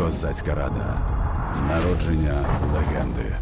Козацька рада. Народження легенди.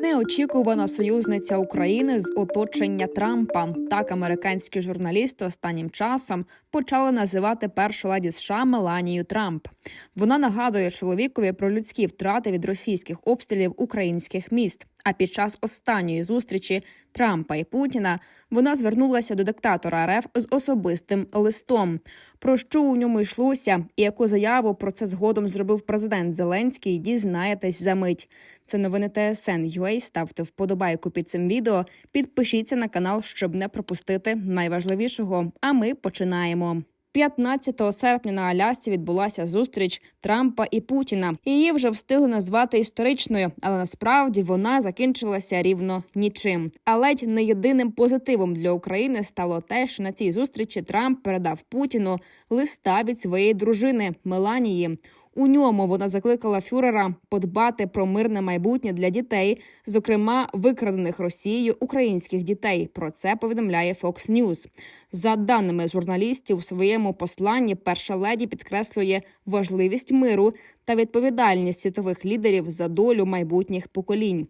Неочікувана союзниця України з оточення Трампа. Так американські журналісти останнім часом почали називати першу леді США Меланію Трамп. Вона нагадує чоловікові про людські втрати від російських обстрілів українських міст. А під час останньої зустрічі Трампа і Путіна вона звернулася до диктатора РФ з особистим листом. Про що у ньому йшлося, і яку заяву про це згодом зробив президент Зеленський, дізнаєтесь за мить. Це новини ТСН UA. Ставте вподобайку під цим відео. Підпишіться на канал, щоб не пропустити найважливішого. А ми починаємо. 15 серпня на Алясці відбулася зустріч Трампа і Путіна. Її вже встигли назвати історичною, але насправді вона закінчилася рівно нічим. А ледь не єдиним позитивом для України стало те, що на цій зустрічі Трамп передав Путіну листа від своєї дружини Меланії. У ньому вона закликала фюрера подбати про мирне майбутнє для дітей, зокрема викрадених Росією українських дітей. Про це повідомляє Fox News. За даними журналістів, у своєму посланні перша леді підкреслює важливість миру та відповідальність світових лідерів за долю майбутніх поколінь.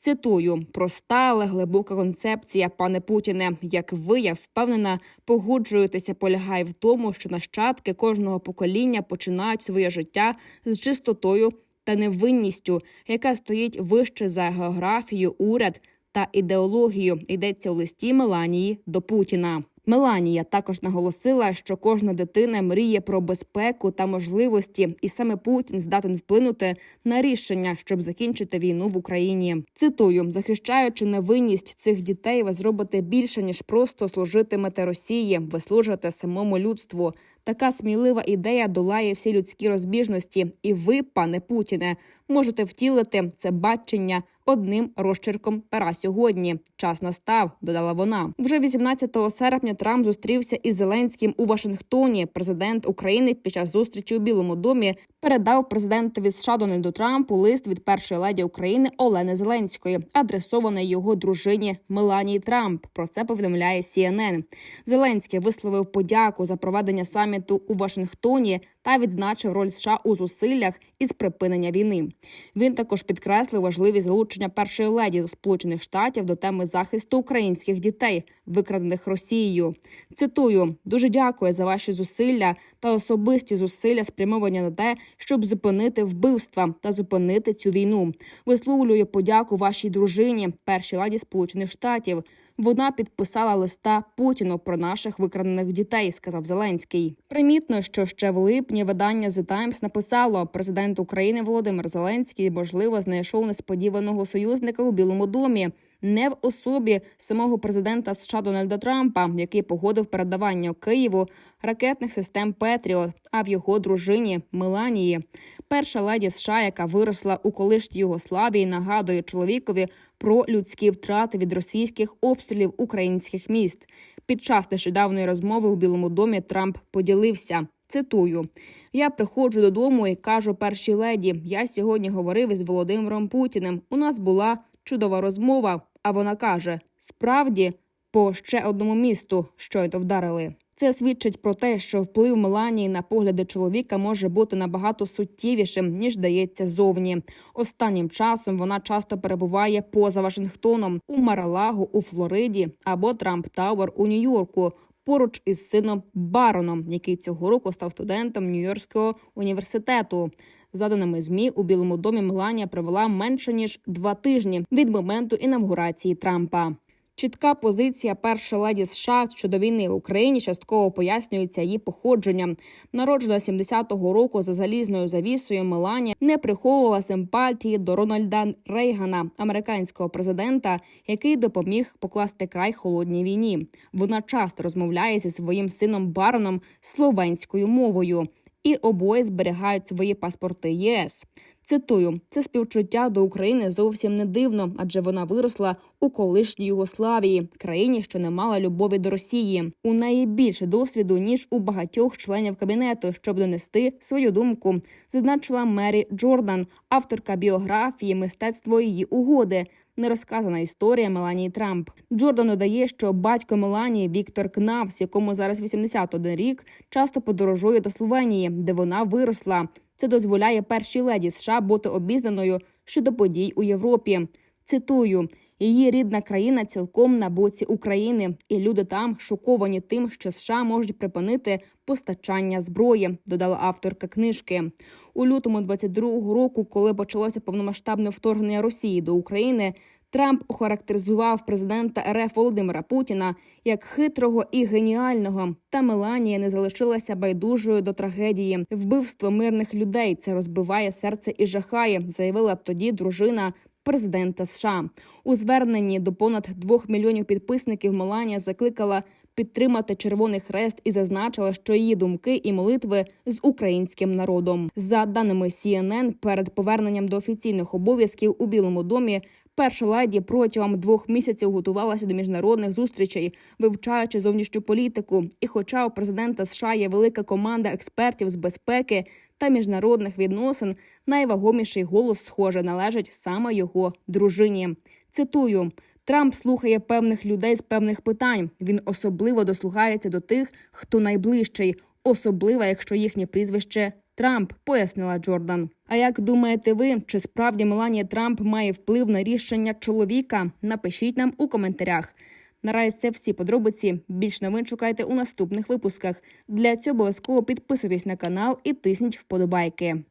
Цитую проста, але глибока концепція, пане Путіне. Як ви, я впевнена, погоджуєтеся, полягає в тому, що нащадки кожного покоління починають своє життя з чистотою та невинністю, яка стоїть вище за географію, уряд та ідеологію. Йдеться у листі Меланії до Путіна. Меланія також наголосила, що кожна дитина мріє про безпеку та можливості, і саме Путін здатен вплинути на рішення, щоб закінчити війну в Україні. Цитую, захищаючи невинність цих дітей, ви зробите більше ніж просто служитимете Росії. Ви служите самому людству. Така смілива ідея долає всі людські розбіжності, і ви, пане Путіне, можете втілити це бачення одним розчерком пера сьогодні. Час настав, додала вона. Вже 18 серпня Трамп зустрівся із Зеленським у Вашингтоні. Президент України під час зустрічі у Білому домі передав президентові США Дональду Трампу лист від першої леді України Олени Зеленської, адресований його дружині Меланії Трамп. Про це повідомляє CNN. Зеленський висловив подяку за проведення саміту у Вашингтоні та відзначив роль США у зусиллях із припинення війни. Він також підкреслив важливість залучення першої леді Сполучених Штатів до теми захисту українських дітей, викрадених Росією. Цитую: дуже дякую за ваші зусилля та особисті зусилля спрямовані на те, щоб зупинити вбивства та зупинити цю війну. Висловлюю подяку вашій дружині, першій ладі Сполучених Штатів. Вона підписала листа Путіну про наших викрадених дітей, сказав Зеленський. Примітно, що ще в липні видання The Times написало, президент України Володимир Зеленський можливо знайшов несподіваного союзника у Білому домі. Не в особі самого президента США Дональда Трампа, який погодив передавання Києву ракетних систем Петріот, а в його дружині Меланії. Перша леді США, яка виросла у колишній Югославії, нагадує чоловікові про людські втрати від російських обстрілів українських міст. Під час нещодавної розмови у Білому домі Трамп поділився. Цитую: я приходжу додому і кажу першій леді. Я сьогодні говорив із Володимиром Путіним. У нас була чудова розмова. А вона каже: справді, по ще одному місту щойно вдарили. Це свідчить про те, що вплив Меланії на погляди чоловіка може бути набагато суттєвішим ніж дається зовні. Останнім часом вона часто перебуває поза Вашингтоном у Маралагу у Флориді або Трамп Тауер у Нью-Йорку. Поруч із сином Бароном, який цього року став студентом Нью-Йоркського університету. За даними змі у Білому домі Меланія провела менше ніж два тижні від моменту інавгурації Трампа. Чітка позиція першої леді США щодо війни в Україні частково пояснюється її походженням. Народжена 70-го року за залізною завісою Меланія не приховувала симпатії до Рональда Рейгана, американського президента, який допоміг покласти край холодній війні. Вона часто розмовляє зі своїм сином Бароном словенською мовою. І обоє зберігають свої паспорти ЄС. Цитую, це співчуття до України зовсім не дивно, адже вона виросла у колишній Югославії, країні, що не мала любові до Росії. У неї більше досвіду ніж у багатьох членів кабінету, щоб донести свою думку. Зазначила Мері Джордан, авторка біографії Мистецтво її угоди. Нерозказана історія Меланії Трамп. Джордан додає, що батько Меланії Віктор Кнавс, якому зараз 81 рік, часто подорожує до Словенії, де вона виросла. Це дозволяє першій леді США бути обізнаною щодо подій у Європі. Цитую. Її рідна країна цілком на боці України, і люди там шоковані тим, що США можуть припинити постачання зброї, додала авторка книжки. У лютому 22-го року, коли почалося повномасштабне вторгнення Росії до України, Трамп охарактеризував президента РФ Володимира Путіна як хитрого і геніального. Та Меланія не залишилася байдужою до трагедії. Вбивство мирних людей це розбиває серце і жахає, заявила тоді дружина президента США. У зверненні до понад двох мільйонів підписників Меланія закликала підтримати Червоний Хрест і зазначила, що її думки і молитви з українським народом. За даними CNN, перед поверненням до офіційних обов'язків у Білому домі. Перша леді протягом двох місяців готувалася до міжнародних зустрічей, вивчаючи зовнішню політику. І, хоча у президента США є велика команда експертів з безпеки та міжнародних відносин, найвагоміший голос, схоже, належить саме його дружині. Цитую. Трамп слухає певних людей з певних питань. Він особливо дослухається до тих, хто найближчий, особливо якщо їхнє прізвище Трамп, пояснила Джордан. А як думаєте ви, чи справді Меланія Трамп має вплив на рішення чоловіка? Напишіть нам у коментарях. Наразі це всі подробиці. Більш новин шукайте у наступних випусках. Для цього обов'язково підписуйтесь на канал і тисніть вподобайки.